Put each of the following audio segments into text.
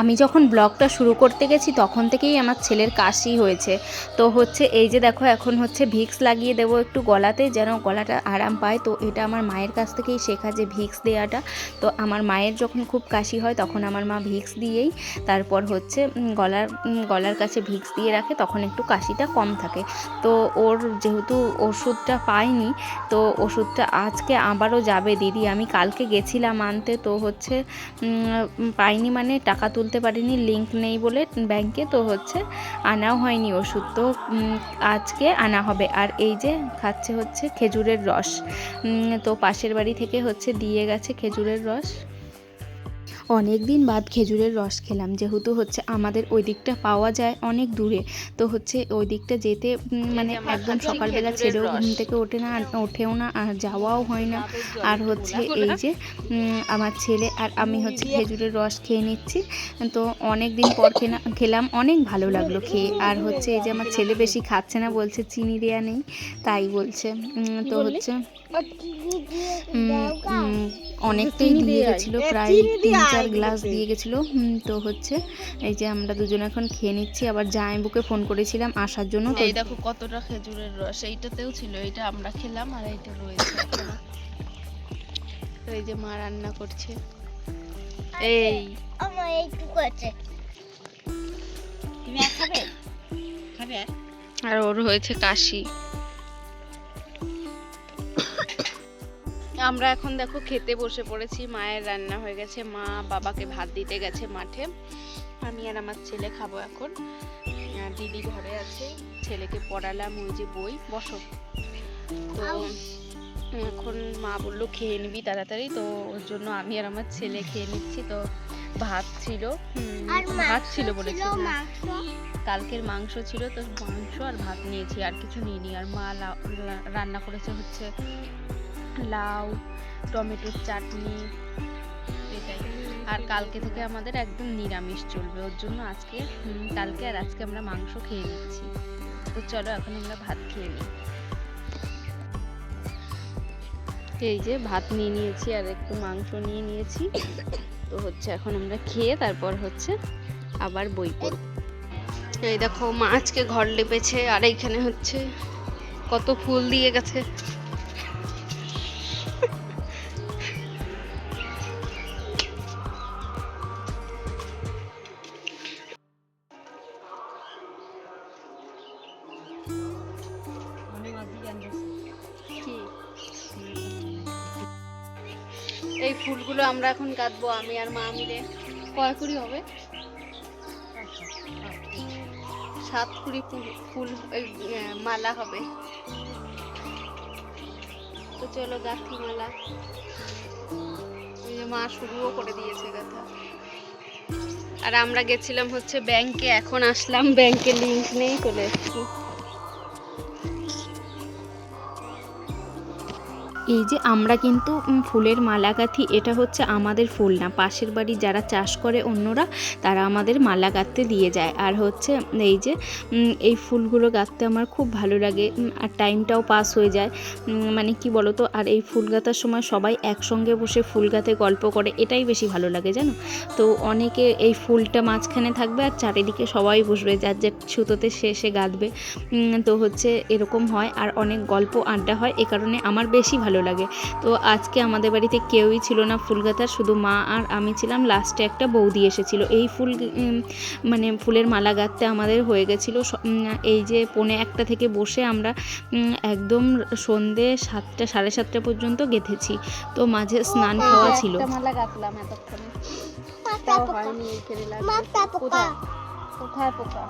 আমি যখন ব্লগটা শুরু করতে গেছি, তখন থেকেই আমার ছেলের কাশি হয়েছে। তো হচ্ছে এই যে দেখো, এখন হচ্ছে ভিক্স লাগিয়ে দেবো একটু গলাতে, যেন গলাটা আরাম পায়। তো এটা আমার মায়ের কাছ থেকেই শেখা যে ভিক্স দেওয়াটা তো আমার মায়ের যখন খুব কাশি হয়, তখন আমার মা ভিক্স দিয়েই তারপর হচ্ছে গলার গলার কাছে ভিক্স দিয়ে রাখে, তখন একটু কাশিটা কম থাকে। তো ওর যেহেতু ওষুধটা পাইনি, তো ওষুধটা আজকে আবারও যাবে। দিদি, আমি কালকে গেছিলাম আনতে, তো হচ্ছে পাইনি মানে টাকা তুলতে পারিনি লিঙ্ক নেই বলে ব্যাংকে তো হচ্ছে আনাও হয়নি ওষুধ। তো আজকে আনা হবে। আর এই যে খাচ্ছে হচ্ছে খেজুরের রস। তো পাশের বাড়ি থেকে হচ্ছে দিয়ে গেছে খেজুরের রস। অনেক দিন বাদ খেজুরের রস খেলাম। যেহেতু হচ্ছে আমাদের ওই দিকটা পাওয়া যায় অনেক দূরে তো হচ্ছে ওই দিকটা যেতে মানে একদম সকালবেলা ছেড়েও ঘুম থেকে ওঠে না ওঠেও না আর যাওয়াও হয় না। আর হচ্ছে এই যে আমার ছেলে আর আমি হচ্ছে খেজুরের রস খেয়ে নিচ্ছি। তো অনেক দিন পর খেলাম অনেক ভালো লাগল খেয়ে। আর হচ্ছে এই যে আমার ছেলে বেশি খাচ্ছে না বলছে চিনি দেয়া নেই তাই বলছে। তো হচ্ছে অনেকটাই দিয়ে গেছিল প্রায় তিন চার গ্লাস দিয়ে গেছিল। তো হচ্ছে এই যে আমরা দুজন এখন খেয়ে নিচ্ছি। আবার জামাইবুকে ফোন করেছিলাম আসার জন্য এই দেখো কতটা খেজুরের রস। এইটাতেও ছিল এটা আমরা খেলাম আর এইটা রয়েছে এই যে মা রান্না করছে। এই। আমার এইটুকু আছে। তুমি আর খাবে? খাবে? আর ওর হয়েছে কাশি। আমরা এখন দেখো খেতে বসে পড়েছি মায়ের রান্না হয়ে গেছে। মা বাবাকে ভাত দিতে গেছে মাঠে। আমি আর আমার ছেলে খাব এখন। দিদি ঘরে আছে। ছেলেকে পড়ালাম ওই যে বই। বসো। তো এখন মা বলল খেয়ে নিবি তাড়াতাড়ি। তো ওর জন্য আমি আর আমার ছেলে খেয়ে নিচ্ছি। তো ভাত ছিল। ভাত ছিল ছিল বলেছি কালকের মাংস ছিল তো মাংস আর ভাত নিয়েছি আর কিছু নিইনি। আর মা লাউ- রান্না করেছে হচ্ছে লাউ টমেটোর চাটনি এটাই। আর কালকে থেকে আমাদের একদম নিরামিষ চলবে ওর জন্য আজকে কালকে আর আজকে আমরা মাংস খেয়ে নিচ্ছি। তো চলো এখন আমরা ভাত খেয়ে নিই। এই যে ভাত নিয়ে নিয়েছি আর একটু মাংস নিয়ে নিয়েছি। তো হচ্ছে এখন আমরা খেয়ে তারপর হচ্ছে আবার বই পড়ব। এই দেখো, মা আজকে ঘর লেপেছে, আর এইখানে হচ্ছে কত ফুল দিয়ে গেছে। ফুলগুলো আমরা এখন কাটবো, আমি আর মা মিলে। কয় কুড়ি হবে? সাত কুড়ি ফুল মালা হবে। তো চলো গাঁথি মালা। মা শুরুও করে দিয়েছে গাথা। আর আমরা গেছিলাম হচ্ছে ব্যাংকে, এখন আসলাম ব্যাংকে লিঙ্ক নেই চলে এসেছি। এই যে আমরা কিন্তু ফুলের মালা গাঁথি এটা হচ্ছে আমাদের ফুল না। পাশের বাড়ি যারা চাষ করে অন্যরা, তারা আমাদের মালা গাঁথতে দিয়ে যায়। আর হচ্ছে, এই যে এই ফুলগুলো গাঁথতে আমার খুব ভালো লাগে আর টাইমটাও পাস হয়ে যায়। মানে কি বলতো, আর এই ফুল গাঁথার সময় সবাই একসঙ্গে বসে ফুল গাঁথে গল্প করে, এটাই বেশি ভালো লাগে, জানো? তো অনেকে এই ফুলটা মাঝখানে থাকবে আর চারিদিকে সবাই বসবে, যার যে সুতোতে সে সে গাঁথবে। তো হচ্ছে এরকম হয়, আর অনেক গল্প আড্ডা হয়, এ কারণে আমার বেশি ভালো লাগে। তো আজকে আমাদের বাড়িতে কেউই ছিল না ফুল গাঁথার শুধু মা আর আমি ছিলাম। লাস্টে একটা বৌদি এসেছিল। এই ফুল মানে ফুলের মালা গাঁথতে আমাদের হয়ে গেছিল। এই যে পৌনে একটা থেকে বসে আমরা একদম সন্ধে সাতটা সাড়ে সাতটা পর্যন্ত গেঁথেছি। তো মাঝে স্নান খাওয়া ছিল। মালা গাঁথলাম এতক্ষণে। কোথায়? পোকা?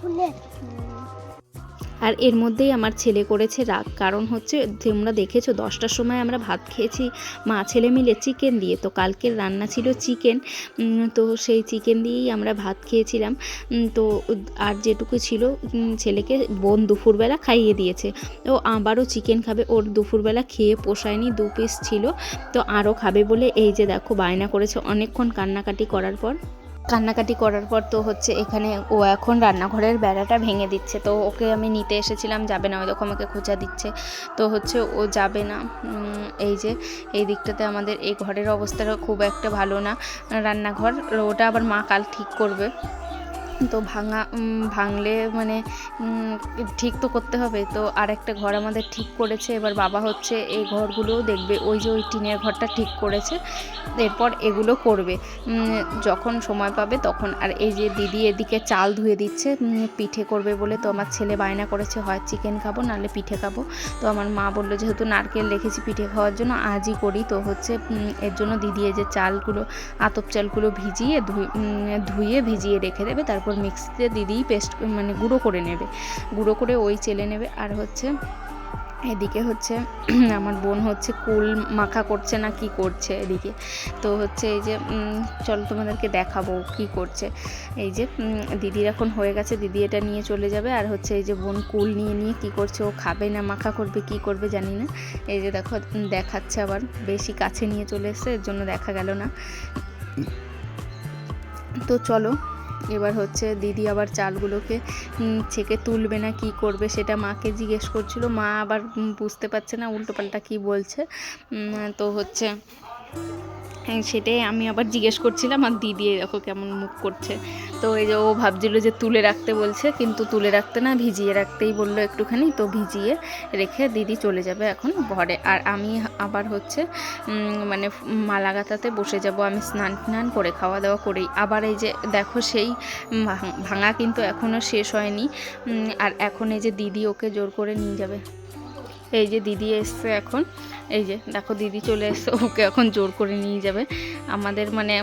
ফুলে। আর এর মধ্যেই আমার ছেলে করেছে রাগ। কারণ হচ্ছে, তোমরা দেখেছ, দশটার সময় আমরা ভাত খেয়েছি, মা ছেলে মিলে চিকেন দিয়ে। তো কালকের রান্না ছিল চিকেন তো সেই চিকেন দিয়েই আমরা ভাত খেয়েছিলাম। তো আর যেটুকু ছিল ছেলেকে বোন দুপুরবেলা খাইয়ে দিয়েছে। ও আবারও চিকেন খাবে, ওর দুপুরবেলা খেয়ে পোষায়নি, দু পিস ছিল। তো আরও খাবে বলে এই যে দেখো, বায়না করেছে। অনেকক্ষণ কান্নাকাটি করার পর কান্নাকাটি করার পর তো হচ্ছে এখানে ও এখন রান্নাঘরের বেড়াটা ভেঙে দিচ্ছে। তো ওকে আমি নিতে এসেছিলাম, যাবে না, ওই রকম আমাকে খোঁচা দিচ্ছে। তো হচ্ছে ও যাবে না। এই যে, এই দিকটাতে আমাদের এই ঘরের অবস্থাটা খুব একটা ভালো না। রান্নাঘর, ওটা আবার মা কাল ঠিক করবে। তো ভাঙা ভাঙলে মানে ঠিক তো করতে হবে। তো আর একটা ঘর আমাদের ঠিক করেছে, এবার বাবা হচ্ছে এই ঘরগুলোও দেখবে, ওই যে ওই টিনের ঘরটা ঠিক করেছে, এরপর এগুলো করবে। যখন সময় পাবে তখন, আর এই যে দিদি এদিকে চাল ধুয়ে দিচ্ছে পিঠে করবে বলে তো আমার ছেলে বায়না করেছে, হয় চিকেন খাব নাহলে পিঠে খাব। তো আমার মা বলল, যেহেতু নারকেল রেখেছি পিঠে খাওয়ার জন্য, আজই করি। তো হচ্ছে এর জন্য দিদি এই যে চালগুলো, আতপ চালগুলো ভিজিয়ে ধুয়ে ভিজিয়ে রেখে দেবে, তারপর মিক্সিতে দিদিই পেস্ট মানে গুঁড়ো করে নেবে। গুঁড়ো করে ওই চেলে নেবে। আর হচ্ছে এদিকে হচ্ছে আমার বোন হচ্ছে কুল মাখা করছে না কি করছে এদিকে। তো হচ্ছে এই যে চলো তোমাদেরকে দেখাবো কি করছে। এই যে দিদির এখন হয়ে গেছে, দিদি এটা নিয়ে চলে যাবে। আর হচ্ছে এই যে বোন কুল নিয়ে নিয়ে কি করছে, ও খাবে না, মাখা করবে, কি করবে জানি না। এই যে দেখো দেখাচ্ছে আবার, বেশি কাছে নিয়ে চলে এসছে, এর জন্য দেখা গেল না। তো চলো এবার হচ্ছে দিদি আবার চালগুলোকে ছেঁকে তুলবে না কি করবে সেটা মাকে জিজ্ঞেস করছিল। মা আবার বুঝতে পারছে না, উল্টোপাল্টা কি বলছে। তো হচ্ছে সেটাই আমি আবার জিজ্ঞেস করছিলাম, আর দিদি দেখো কেমন মুখ করছে? তো এই যে ও ভাবছিল যে তুলে রাখতে বলছে, কিন্তু তুলে রাখতে না, ভিজিয়ে রাখতেই বলল একটুখানি, তো ভিজিয়ে রেখে দিদি চলে যাবে এখন ঘরে। আর আমি আবার হচ্ছে মানে মালা গাঁথাতে বসে যাব, আমি স্নান টান করে খাওয়া দাওয়া করেই। আবার এই যে দেখো সেই ভাঙা কিন্তু এখনও শেষ হয়নি আর এখন এই যে দিদি ওকে জোর করে নিয়ে যাবে। এই যে দিদি এসছে এখন এই যে দেখো দিদি চলে এসছে ওকে এখন জোর করে নিয়ে যাবে। আমাদের মানে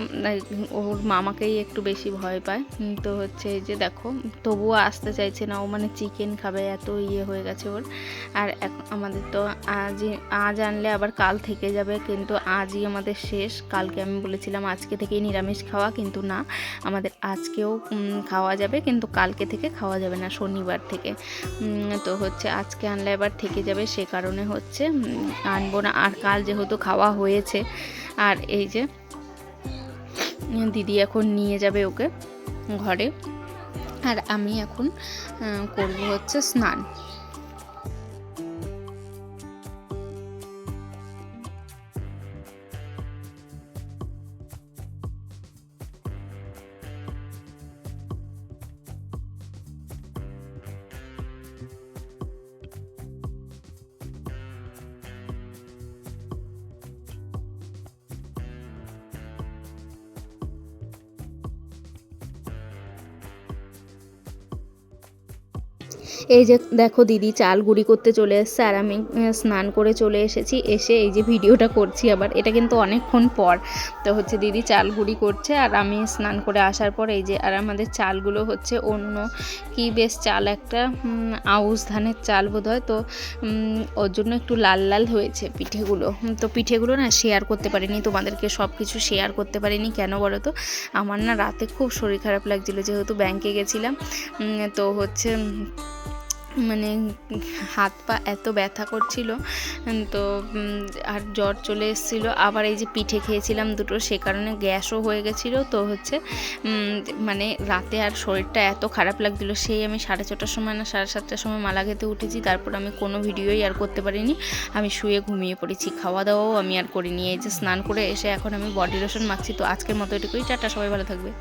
ওর মামাকেই একটু বেশি ভয় পায়। তো হচ্ছে এই যে দেখো তবুও আসতে চাইছে না ও মানে চিকেন খাবে এত ইয়ে হয়ে গেছে ওর। আর আমাদের তো আজই আজ আনলে আবার কাল থেকে যাবে কিন্তু আজই আমাদের শেষ। কালকে আমি বলেছিলাম আজকে থেকেই নিরামিষ খাওয়া কিন্তু না আমাদের আজকেও খাওয়া যাবে কিন্তু কালকে থেকে খাওয়া যাবে না শনিবার থেকে। তো হচ্ছে আজকে আনলে এবার থেকে যাবে সে কারণে হচ্ছে উম, আনব না। আর কাল যেহেতু খাওয়া হয়েছে, আর এই যে দিদি এখন নিয়ে যাবে ওকে ঘরে। আর আমি এখন করব হচ্ছে স্নান। এই যে দেখো দিদি চাল গুঁড়ি করতে চলে এসছে আর আমি স্নান করে চলে এসেছি। এসে এই যে ভিডিওটা করছি আবার। এটা কিন্তু অনেকক্ষণ পর। তো হচ্ছে দিদি চাল গুঁড়ি করছে আর আমি স্নান করে আসার পর এই যে আর আমাদের চালগুলো হচ্ছে অন্য কি বেশ চাল একটা আউশ ধানের চাল বোধ হয় তো ওর জন্য একটু লাল লাল হয়েছে পিঠেগুলো। তো পিঠেগুলো না শেয়ার করতে পারিনি, তোমাদেরকে সব কিছু শেয়ার করতে পারিনি। কেন বলো তো? আমার না রাতে খুব শরীর খারাপ লাগছিল, যেহেতু ব্যাংকে গেছিলাম। তো হচ্ছে মানে হাত পা এত ব্যথা করছিল তো আর জ্বর চলে এসেছিল। আবার এই যে পিঠে খেয়েছিলাম দুটো, সে কারণে গ্যাসও হয়ে গেছিল। তো হচ্ছে মানে রাতে আর শরীরটা এত খারাপ লাগছিল। সেই আমি সাড়ে ছটার সময় না, সাড়ে সাতটার সময় মালা খেতে উঠেছি। তারপর আমি কোনো ভিডিওই আর করতে পারিনি। আমি শুয়ে ঘুমিয়ে পড়েছি। খাওয়া দাওয়াও আমি আর করিনি। এই যে স্নান করে এসে এখন আমি বডি লোশন মাখছি। তো আজকের মতো এটুকুই। টাটা, সবাই ভালো থাকবে।